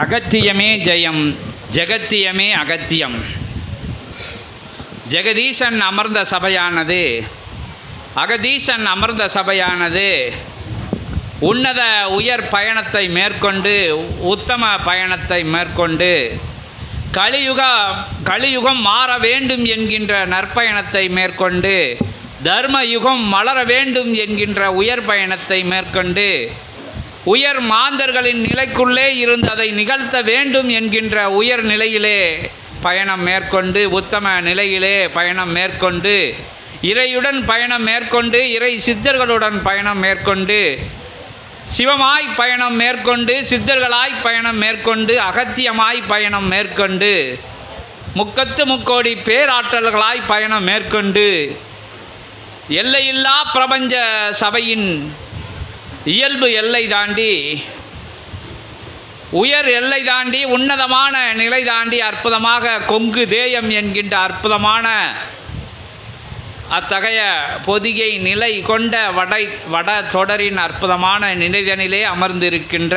அகத்தியமே ஜெயம் ஜெகத்தியமே அகத்தியம். ஜெகதீசன் அமர்ந்த சபையானது அகதீசன் அமர்ந்த சபையானது உன்னத உயர் பயணத்தை மேற்கொண்டு உத்தம பயணத்தை மேற்கொண்டு கலியுக கலியுகம் மாற வேண்டும் என்கின்ற நற்பயணத்தை மேற்கொண்டு தர்ம யுகம் மலர வேண்டும் என்கின்ற உயர் பயணத்தை மேற்கொண்டு உயர் மாந்தர்களின் நிலைக்குள்ளே இருந்து அதை நிகழ்த்த வேண்டும் என்கின்ற உயர் நிலையிலே பயணம் மேற்கொண்டு உத்தம நிலையிலே பயணம் மேற்கொண்டு இறையுடன் பயணம் மேற்கொண்டு இறை சித்தர்களுடன் பயணம் மேற்கொண்டு சிவமாய் பயணம் மேற்கொண்டு சித்தர்களாய் பயணம் மேற்கொண்டு அகத்தியமாய் பயணம் மேற்கொண்டு முக்கத்து முக்கோடி பேராற்றல்களாய் பயணம் மேற்கொண்டு எல்லையில்லா பிரபஞ்ச சபையின் இயல்பு எல்லை தாண்டி உயர் எல்லை தாண்டி உன்னதமான நிலை தாண்டி அற்புதமாக கொங்கு தேயம் என்கின்ற அற்புதமான அத்தகைய பொதிகை நிலை கொண்ட வடை வட தொடரின் அற்புதமான நிலைதனிலே அமர்ந்திருக்கின்ற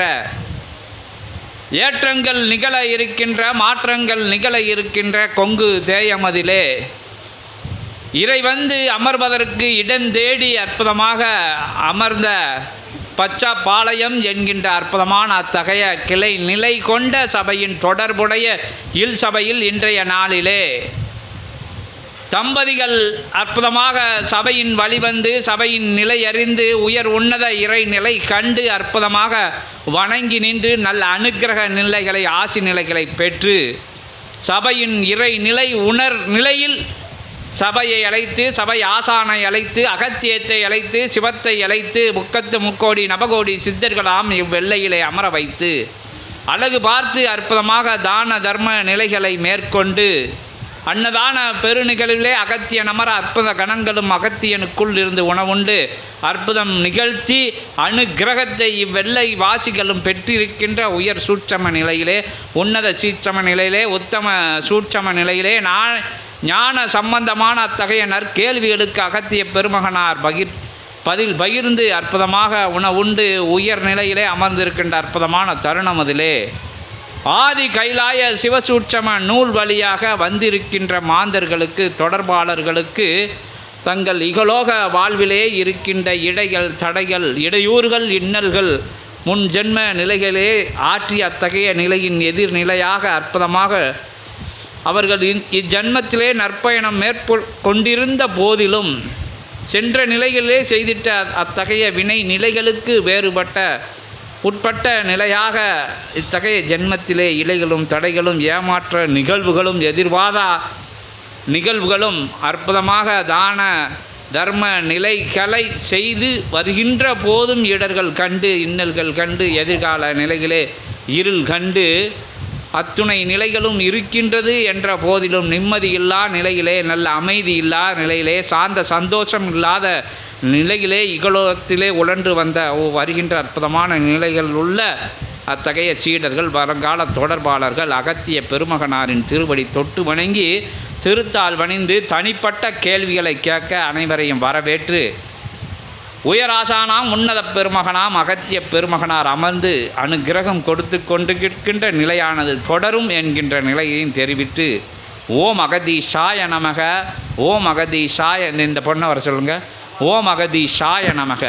ஏற்றங்கள் நிகழ இருக்கின்ற மாற்றங்கள் நிகழ இருக்கின்ற கொங்கு தேயமதிலே இறை வந்து அமர்வதற்கு இடந்தேடி அற்புதமாக அமர்ந்த பச்சாப்பாளையம் என்கின்ற அற்புதமான அத்தகைய கிளை நிலை கொண்ட சபையின் தொடர்புடைய இல் சபையில் இன்றைய நாளிலே தம்பதிகள் அற்புதமாக சபையின் வழிவந்து சபையின் நிலை அறிந்து உயர் உன்னத இறை நிலை கண்டு அற்புதமாக வணங்கி நின்று நல்ல அனுக்கிரக நிலைகளை ஆசி நிலைகளை பெற்று சபையின் இறை நிலை உணர் நிலையில் சபையை அழைத்து சபை ஆசானை அழைத்து அகத்தியத்தை அழைத்து சிவத்தை அழைத்து முக்கத்து முக்கோடி நபகோடி சித்தர்களாம் இவ்வெல்லையிலே அமர வைத்து அழகு பார்த்து அற்புதமாக தான தர்ம நிலைகளை மேற்கொண்டு அன்னதான பெருநிகழ்விலே அகத்திய நமர அற்புத கணங்களும் அகத்தியனுக்குள் இருந்து உணவுண்டு அற்புதம் நிகழ்த்தி அனுகிரகத்தை இவ்வெல்லை வாசிகளும் பெற்றிருக்கின்ற உயர் சூட்சம நிலையிலே உன்னத சீட்சம நிலையிலே உத்தம சூட்சம நிலையிலே நான் ஞான சம்பந்தமான அத்தகைய நற்கேள்விகளுக்கு அகத்திய பெருமகனார் பகிர் பதில் பகிர்ந்து அற்புதமாக உணவுண்டு உயர் நிலையிலே அமர்ந்திருக்கின்ற அற்புதமான தருணம் அதிலே. ஆதி கைலாய சிவசூட்சம நூல் வழியாக வந்திருக்கின்ற மாந்தர்களுக்கு தொடர்பாளர்களுக்கு தங்கள் இகலோக வாழ்விலே இருக்கின்ற இடைகள் தடைகள் இடையூறுகள் இன்னல்கள் முன் ஜென்ம நிலைகளே ஆற்றி அத்தகைய நிலையின் எதிர்நிலையாக அற்புதமாக அவர்கள் இந்- இஜன்மத்திலே நற்பயணம் மேற்கொள் கொண்டிருந்த போதிலும் சென்ற நிலையிலே செய்திட்ட அத்தகைய வினை நிலைகளுக்கு வேறுபட்ட உட்பட்ட நிலையாக இத்தகைய ஜென்மத்திலே இலைகளும் தடைகளும் ஏமாற்ற நிகழ்வுகளும் எதிர்வாதா நிகழ்வுகளும் அற்புதமாக தான தர்ம நிலைகளை செய்து வருகின்ற போதும் இடர்கள் கண்டு இன்னல்கள் கண்டு எதிர்கால நிலைகளே இருள் கண்டு அத்துணை நிலைகளும் இருக்கின்றது என்ற போதிலும் நிம்மதியில்லா நிலையிலே நல்ல அமைதி இல்லா நிலையிலே சார்ந்த சந்தோஷம் இல்லாத நிலையிலே இகலோகத்திலே உழன்று வந்த ஓ- வருகின்ற அற்புதமான நிலைகள் உள்ள அத்தகைய சீடர்கள் வருங்கால தொடர்பாளர்கள் அகத்திய பெருமகனாரின் திருவடி தொட்டு வணங்கி திருத்தால் வணிந்து தனிப்பட்ட கேள்விகளை கேட்க அனைவரையும் வரவேற்று உயராசானாம் உன்னத பெருமகனாம் அகத்திய பெருமகனார் அமர்ந்து அனுக்கிரகம் கொடுத்து கொண்டு கொண்டிருக்கின்ற நிலையானது தொடரும் என்கின்ற நிலையையும் தெரிவித்து ஓம் அகதீஷாய நமக ஓம் அகதீஷாய இந்த- இந்த பொண்ணை வர சொல்லுங்கள் ஓம் அகதீஷாய நமக